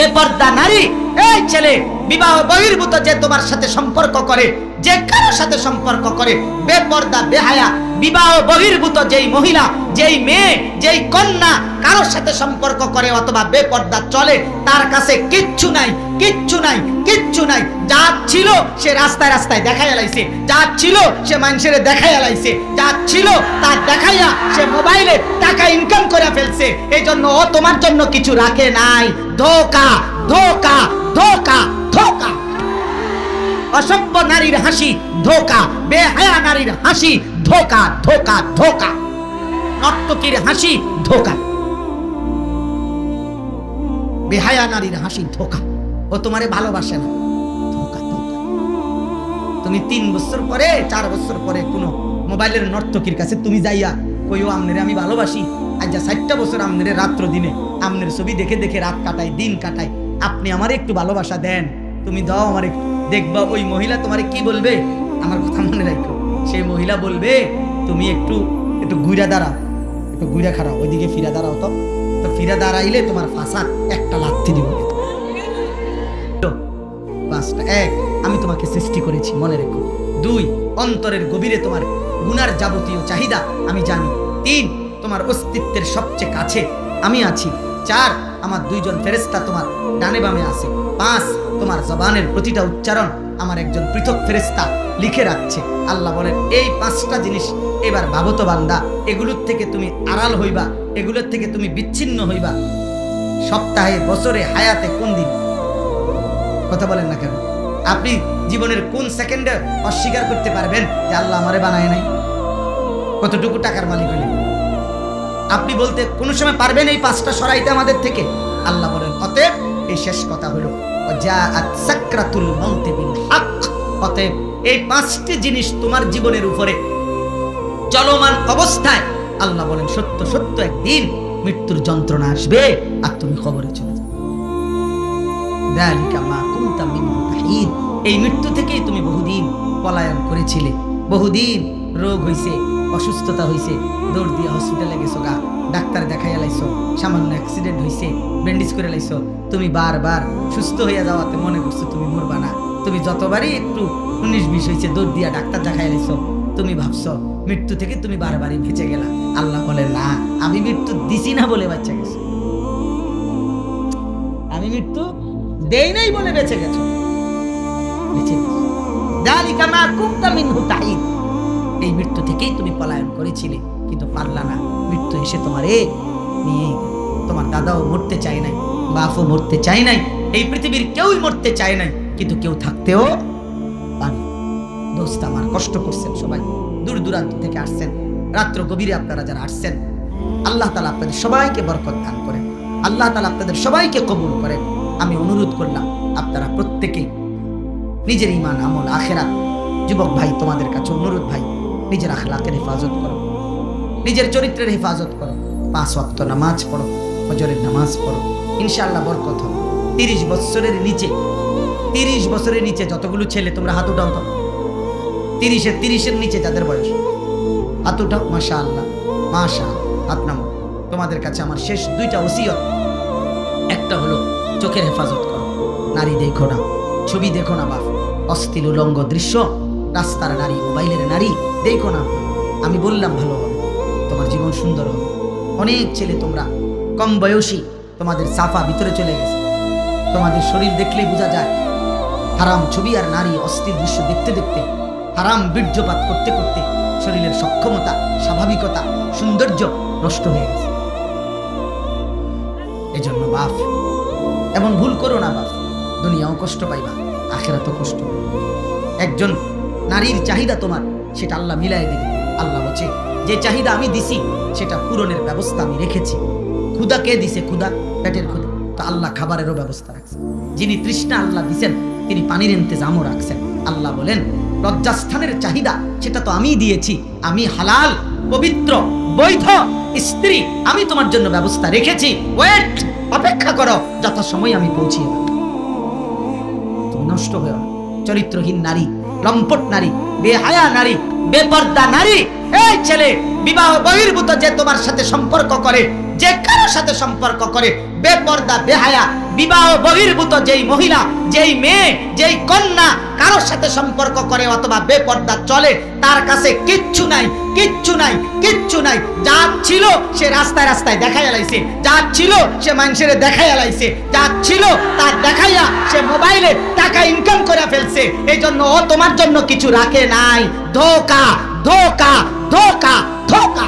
বেপর্দা নারী। এই ছেলে বিবাহ বহির্ভূত যে তোমার সাথে সম্পর্ক করে, যে কারোর সাথে সম্পর্ক করে, বেপর্দা, বেহায়া, বিবাহ বহির্ভূত যেই মহিলা, যেই মেয়ে, যেই কন্যা কারোর সাথে সম্পর্ক করে অথবা বেপর্দা চলে, তার কাছে কিচ্ছু নাই কিচ্ছু নাই কিচ্ছু নাই। যা ছিল সে রাস্তায় রাস্তায় দেখাইয়া লাইছে। যা ছিল সে মানুষের দেখাইয়া লাইছে। যা ছিল তা দেখাইয়া সে মোবাইলে টাকা ইনকাম করে ফেলছে। এই জন্য ও তোমার জন্য কিছু রাখে নাই। ধোকা ধোকা ধোকা। ধোকা। অসভ্য নারীর হাসি ধোকা, বেহায়া নারীর হাসি ধোকা ধোকা ধোকা। নর্তকীর হাসি ধোকা। বেহায়া নারীর হাসি ধোকা। ও তোমারে ভালোবাসে না। তুমি তিন বছর পরে, চার বছর পরে কোনো মোবাইলের নর্তকীর কাছে তুমি যাইয়া কইও, আমনেরে আমি ভালোবাসি। আজ যা ষাটটা বছর আমনেরে রাত্র দিনে, আমনের ছবি দেখে দেখে রাত কাটাই দিন কাটাই আপনি আমারে একটু ভালোবাসা দেন। তুমি দাও আমার, দেখবা ওই মহিলা তোমারে কি বলবে? আমার কথা মনে রাখো। সেই মহিলা বলবে, তুমি একটু একটু গুইরা দাঁড়াও, একটু গুইরা খাড়াও, ওইদিকে ফিরা দাঁড়াও তো। তো ফিরা দাঁড়াইলে তোমার ফাঁসা একটা লাথি দিব। পাঁচটা, এক, আমি তোমাকে সৃষ্টি করেছি, মনে রেখো। দুই, অন্তরের গভীরে তোমার গুনার যাবতীয় চাহিদা আমি জানি। তিন, তোমার অস্তিত্বের সবচেয়ে কাছে আমি আছি। চার, আমার দুইজন ফেরেস্তা তোমার ডানে বামে আছে। পাঁচ, তোমার জবানের প্রতিটা উচ্চারণ আমার একজন পৃথক ফেরেস্তা লিখে রাখছে। আল্লাহ বলেন, এই পাঁচটা জিনিস এবার ভাবত বান্দা, এগুলোর থেকে তুমি আড়াল হইবা, এগুলোর থেকে তুমি বিচ্ছিন্ন হইবা। সপ্তাহে, বছরে, হায়াতে, কোন দিন? কথা বলেন না কেন? আপনি জীবনের কোন সেকেন্ডে অস্বীকার করতে পারবেন যে আল্লাহ আমারে বানায় নাই? কতটুকু টাকার মালিক হলেন? আপনি বলতে কোনো সময় পারবেন এই পাঁচটা সরাইতে আমাদের থেকে? আল্লাহ বলেন এই শেষ কথা হলো এই পাঁচটি জিনিস তোমার জীবনের উপরে চলমান অবস্থায় আল্লাহ বলেন, সত্য সত্য, একদিন মৃত্যুর যন্ত্রণা আসবে আর তুমি খবরে চলে। এই মৃত্যু থেকেই তুমি বহুদিন পলায়ন করেছিলে, বহুদিন রোগ হইছে অসুস্থতা হইছে। দৌড় দিয়ে হসপিটালে গেছো গা। ডাক্তার দেখাই লাইছো। সামান্য অ্যাক্সিডেন্ট হইছে। ব্যান্ডেজ করে লাইছো। তুমি বারবার সুস্থ হইয়া যাওয়াতে মনে করছ তুমি মরবা না। তুমি যতবারই একটু উনিশ বিশ হয়েছে দৌড় দিয়া ডাক্তার দেখাই লাইছো, তুমি ভাবছ মৃত্যু থেকে তুমি বারবারই বেঁচে গেলা। আল্লাহ বলে, না, আমি মৃত্যু দিছি না বলে বাচ্চা গেছো। আমি মৃত্যু দেই নাই বলে বেঁচে গেছো। বেঁচে গেছো। যালিকা মা কুনতা মিনহু তাহিদ। এই মৃত্যু থেকেই তুমি পলায়ন করেছিলে, কিন্তু পারলা না। মৃত্যু এসে তোমারে নিয়ে তোমার দাদাও মরতে চায় নাই, বাপও মরতে চায় নাই, এই পৃথিবীর কেউই মরতে চায় নাই, কিন্তু কেউ থাকতেও দোস্ত, আমার কষ্ট করছেন সবাই, দূর দূরান্ত থেকে আসছেন, রাত্র গভীরে আপনারা যারা আসছেন, আল্লাহ তালা আপনাদের সবাইকে বরকত দান করেন, আল্লাহ তালা আপনাদের সবাইকে কবুল করেন। আমি অনুরোধ করলাম, আপনারা প্রত্যেকেই নিজের ইমান আমল আখেরাত। যুবক ভাই, তোমাদের কাছে অনুরোধ ভাই নিজের আখলাকের হেফাজত করো। নিজের চরিত্রের হেফাজত করো। পাঁচ ওয়াক্ত নামাজ পড়ো, ফজরের নামাজ পড়ো। ইনশাআল্লাহ বরকত হবে। তিরিশ বছরের নিচে, তিরিশ বছরের নিচে যতগুলো ছেলে, তোমরা হাত উঠাও তো। তিরিশের তিরিশের নিচে যাদের বয়স। হাত উঠাও মাশা আল্লাহ মাশা হাত নামো তোমাদের কাছে আমার শেষ দুইটা ওসিয়ত। একটা হলো চোখের হেফাজত করো। নারী দেখো না, ছবি দেখো না বাপ। অস্থির উলঙ্গ দৃশ্য রাস্তার নারী, মোবাইলের নারী, দেখো না। আমি বললাম, ভালো হবে। তোমার জীবন সুন্দর হবে। অনেক ছেলে তোমরা, কম বয়সী, তোমাদের সাফা ভিতরে চলে গেছে। তোমাদের শরীর দেখলেই বোঝা যায়, হারাম ছবি আর নারী অস্থির দৃশ্য দেখতে দেখতে, হারাম বীর্যপাত করতে করতে শরীরের সক্ষমতা, স্বাভাবিকতা, সৌন্দর্য নষ্ট হয়ে গেছে। এজন্য বাপ, এমন ভুল করো না বাপ। দুনিয়াও কষ্ট পাইবা আখেরা তো কষ্ট একজন নারীর চাহিদা তোমার, সেটা আল্লাহ মিলাই দিবে। আল্লাহ বলছে, যে চাহিদা আমি দিছি, সেটা পূরণের ব্যবস্থা আমি রেখেছি। ক্ষুদা কে দিছে? ক্ষুদা পেটের ক্ষুদা তো আল্লাহ খাবারেরও ব্যবস্থা রাখছে। যিনি তৃষ্ণা আল্লাহ দিছেন, তিনি পানির ইন্তজামও রাখছেন। আল্লাহ বলেন, লজ্জাস্থানের চাহিদা, সেটা তো আমি দিয়েছি। আমি হালাল, পবিত্র, বৈধ স্ত্রী, আমি তোমার জন্য ব্যবস্থা রেখেছি। ওয়েট, অপেক্ষা করো যত সময় আমি পৌঁছিয়ে দেব। তুমি নষ্ট হয়ে চরিত্রহীন নারী লম্পট নারী, বেহায়া নারী, বেপর্দা নারী, এই ছেলে বিবাহ বহির্ভূত যে তোমার সাথে সম্পর্ক করে, যে কারোর সাথে সম্পর্ক করে, বেপর্দা, বেহায়া, বিবাহ বহির্ভূত যেই মহিলা, যেই মেয়ে, যেই কন্যা কারোর সাথে সম্পর্ক করে অথবা বেপর্দা চলে, তার কাছে কিচ্ছু নাই কিচ্ছু নাই কিচ্ছু নাই। যা ছিল সে রাস্তায় রাস্তায় দেখাই লাইছে, যা ছিল সে মানুষের দেখাই লাইছে, যা ছিল তার দেখাইয়া সে মোবাইলে টাকা ইনকাম করে ফেলছে এই জন্য ও তোমার জন্য কিছু রাখে নাই। ধোকা ধোকা ধোকা ধোকা।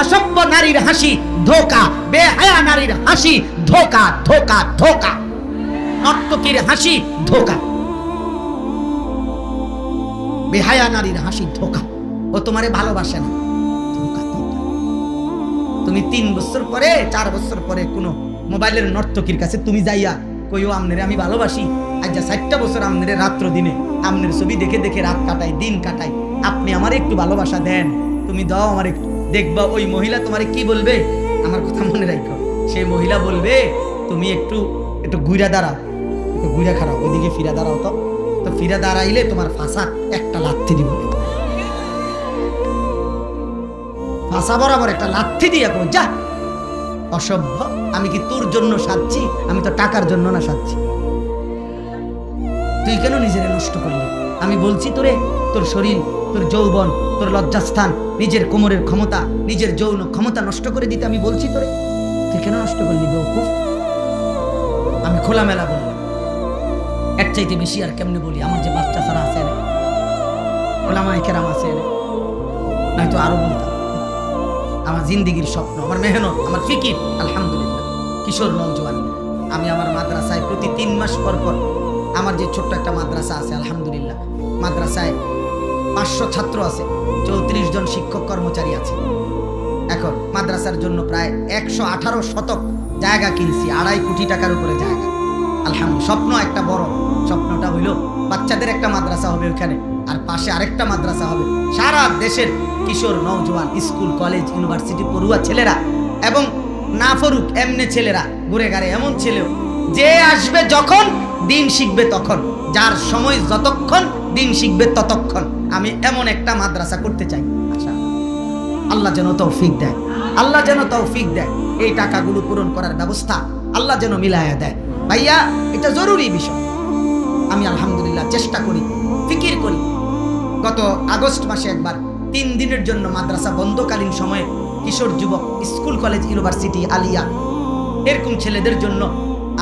অসভ্য নারীর হাসি, ধোকা। বেহায়া নারীর হাসি, ধোকা ধোকা ধোকা। নর্তকীর হাসি, ধোকা। বেহায়া নারীর হাসি, ধোকা। ও তোমারে ভালোবাসে না। তুমি তিন বছর পরে, চার বছর পরে কোনো মোবাইলের নর্তকীর কাছে তুমি যাইয়া কইও, আমনেরে আমি ভালোবাসি। আজ যা ষাটটা বছর আমনেরে রাত্র দিনে। আমনের ছবি দেখে দেখে রাত কাটাই দিন কাটাই আপনি আমার একটু ভালোবাসা দেন। তুমি দাও আমার একটু। দেখবা ওই মহিলা তোমারে কি বলবে? আমার কথা মনে রাখো সেই মহিলা বলবে, তুমি একটু একটু গুইরা দাঁড়াও। একটু গুইরা খারাপ ওইদিকে ফিরা দাঁড়াও তো। তো ফিরা দাঁড়াইলে তোমার ফাঁসা একটা লাথি দিব। ফাঁসা বরাবর একটা লাথি দিয়ে যা অসভ্য? আমি কি তোর জন্য সাজছি? আমি তো টাকার জন্য না সাজছি। তুই কেন নিজেরে নষ্ট করলি? আমি বলছি তোরে, তোর শরীর, তোর যৌবন, তোর লজ্জাস্থান, নিজের কোমরের ক্ষমতা, নিজের যৌন ক্ষমতা নষ্ট করে দিতে আমি বলছি তোরে। তুই কেন নষ্ট করলি বেউকুফ আমি খোলামেলা বললাম। এর চাইতে বেশি আর কেমনে বলি? আমার যে বাচ্চা ছাড়া আছে ওলামায় কেরাম আছে নয়তো আরও বলতাম। আমার জিন্দিগির স্বপ্ন, আমার মেহনত, আমার ফিকির, আলহামদুলিল্লাহ। কিশোর নৌজওয়ান আমি আমার মাদ্রাসায় প্রতি তিন মাস পর পর আমার যে ছোট্ট একটা মাদ্রাসা আছে, আলহামদুলিল্লাহ, মাদ্রাসায় পাঁচশো ছাত্র আছে, চৌত্রিশ জন শিক্ষক কর্মচারী আছে। এখন মাদ্রাসার জন্য প্রায় একশো আঠারো শতক জায়গা কিনছি, আড়াই কোটি টাকার উপরে জায়গা। আলহামদুলিল্লাহ, স্বপ্ন একটা বড়। স্বপ্নটা হইল বাচ্চাদের একটা মাদ্রাসা হবে ওখানে আর পাশে আরেকটা মাদ্রাসা হবে। সারা দেশের কিশোর নৌজওয়ান স্কুল, কলেজ, ইউনিভার্সিটি, পড়ুয়া ছেলেরা এবং না ফরুক এমনে ছেলেরা, ঘুরে গাড়ে এমন ছেলেও, যে আসবে যখন, দিন শিখবে তখন। যার সময় যতক্ষণ, দিন শিখবে ততক্ষণ। আমি এমন একটা মাদ্রাসা করতে চাই। আচ্ছা আল্লাহ যেন তৌফিক দেয়। আল্লাহ যেন তৌফিক দেয়। এই টাকাগুলো পূরণ করার ব্যবস্থা আল্লাহ যেন মিলায়া দেয়। ভাইয়া, এটা জরুরি বিষয়। আমি আলহামদুলিল্লাহ চেষ্টা করি, ফিকির করি। গত আগস্ট মাসে একবার তিন দিনের জন্য মাদ্রাসা বন্ধকালীন সময়ে কিশোর যুবক স্কুল কলেজ ইউনিভার্সিটি আলিয়া, এরকম ছেলেদের জন্য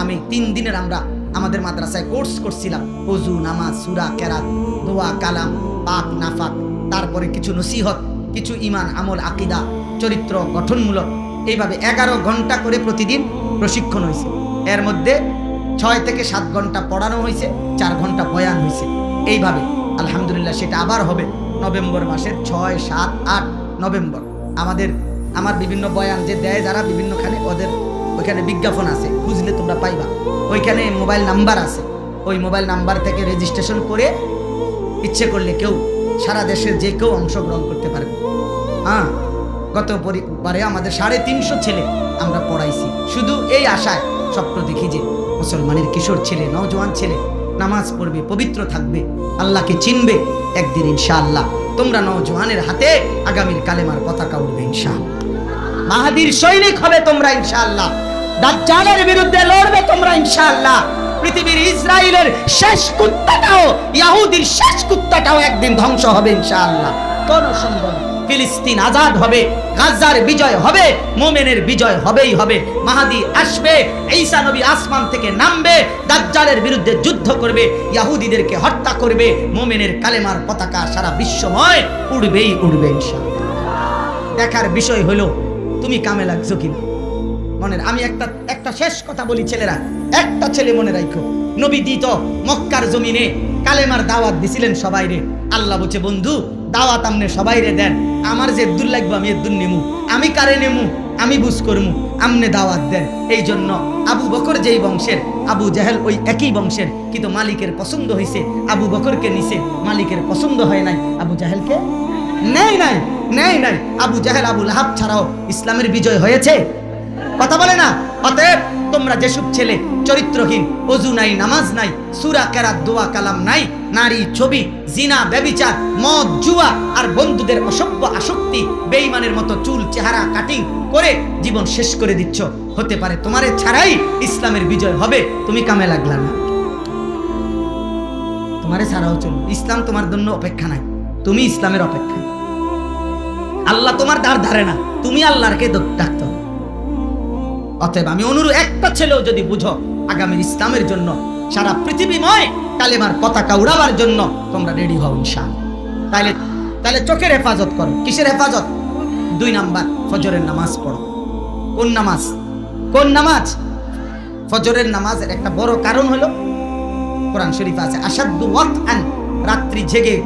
আমি তিন দিনের আমরা আমাদের মাদ্রাসায় কোর্স করছিলাম। অজু নামাজ, সুরা, কেরাত, দোয়া, কালাম, পাক, নাফাক, তারপরে কিছু নসিহত, কিছু ইমান আমল, আকিদা, চরিত্র গঠনমূলক। এইভাবে এগারো ঘণ্টা করে প্রতিদিন প্রশিক্ষণ হয়েছে। এর মধ্যে ছয় থেকে সাত ঘণ্টা পড়ানো হয়েছে, চার ঘণ্টা বয়ান হয়েছে। এইভাবে, আলহামদুলিল্লাহ, সেটা আবার হবে নভেম্বর মাসের ছয়, সাত, আট নভেম্বর। আমাদের, আমার বিভিন্ন বয়ান যে দেয় যারা বিভিন্নখানে, ওদের ওইখানে বিজ্ঞাপন আছে, খুঁজলে তোমরা পাইবা। ওইখানে মোবাইল নাম্বার আছে। ওই মোবাইল নাম্বার থেকে রেজিস্ট্রেশন করে ইচ্ছে করলে কেউ, সারা দেশের যে কেউ অংশগ্রহণ করতে পারবে। হ্যাঁ গত পরিবারে আমাদের সাড়ে তিনশো ছেলে আমরা পড়াইছি। শুধু এই আশায়, স্বপ্ন দেখি যে মুসলমানের কিশোর ছেলে, নওজোয়ান ছেলে, নামাজ পড়বে, পবিত্র থাকবে, আল্লাহকে চিনবে, একদিন ইনশাআল্লাহ তোমরা নওজোয়ানের হাতে আগামীর কালেমার পতাকা উঠবে ইনশাআল্লাহ। মাহাদির সৈনিক হবে তোমরা ইনশাআল্লাহ। দাজ্জালের বিরুদ্ধে লড়বে তোমরা ইনশাআল্লাহ। পৃথিবীর ইসরায়েলের শেষ কুত্তাটাও, ইয়াহুদির শেষ কুত্তাটাও একদিন ধ্বংস হবে ইনশাআল্লাহ। কোন নেই। ফিলিস্তিন আজাদ হবে গাজার বিজয় হবে, মোমেনের বিজয় হবেই হবে। মাহাদি আসবে, ঈসা নবী আসমান থেকে নামবে, দাজ্জালের বিরুদ্ধে যুদ্ধ করবে, ইয়াহুদিদেরকে হত্যা করবে, মোমেনের কালেমার পতাকা সারা বিশ্বময় উড়বেই উড়বে দেখার বিষয় হলো, তুমি কামে লাগছো কিনা? মনের, আমি একটা একটা শেষ কথা বলি ছেলেরা, একটা ছেলে মনে রাখো নবী দিত মক্কার জমিনে কালেমার দাওয়াত দিছিলেন সবাই রে। আল্লাহ বলছে, বন্ধু দাওয়াত আমনে সবাই রে দেন। আমার যে দূর লাগবে আমি দূর নেমু। আমি কারে নেমু? আমি বুঝ করমু। আমনে দাওয়াত দেন। এই জন্য আবু বকর যেই বংশের, আবু জাহেল ওই একই বংশের, কিন্তু মালিকের পছন্দ হয়েছে আবু বকরকে নিছে, মালিকের পছন্দ হয় নাই। আবু জাহেলকে নেই নাই নেই নাই। আবু জাহেল, আবু লাহাব ছাড়াও ইসলামের বিজয় হয়েছে। কথা বলে না? অতএব তোমরা যেসব ছেলে চরিত্রহীন, অজু নাই, নামাজ নাই, সুরা, কেরাত, দোয়া, কালাম নাই, নারী, ছবি, জিনা, ব্যবিচার, মদ, জুয়া, আর বন্ধুদের অসভ্য আসক্তি, বেঈমানের মতো চুল, চেহারা, কাটিং করে জীবন শেষ করে দিচ্ছ। হতে পারে তোমারে ছাড়াই ইসলামের বিজয় হবে, তুমি কামে লাগলা না। তোমারে ছাড়াও চলবে ইসলাম তোমার জন্য অপেক্ষা নাই, তুমি ইসলামের অপেক্ষা। আল্লাহ তোমার ধার ধারে না, তুমি আল্লাহরকে দ- ডাকতে অতএব আমি অনুরোধ, একটা ছেলেও যদি বুঝো আগামী ইসলামের জন্য, সারা পৃথিবীময় কালেমার পতাকা উড়াবার জন্য তোমরা রেডি হও ইনশাল তাইলে তাহলে চোখের হেফাজত করো। কিসের হেফাজত? দুই নাম্বার, ফজরের নামাজ পড়ো। কোন নামাজ? কোন নামাজ? ফজরের নামাজের একটা বড় কারণ হলো, কোরআন শরীফ আছে আসাদু ওয়াত রাত্রি জেগে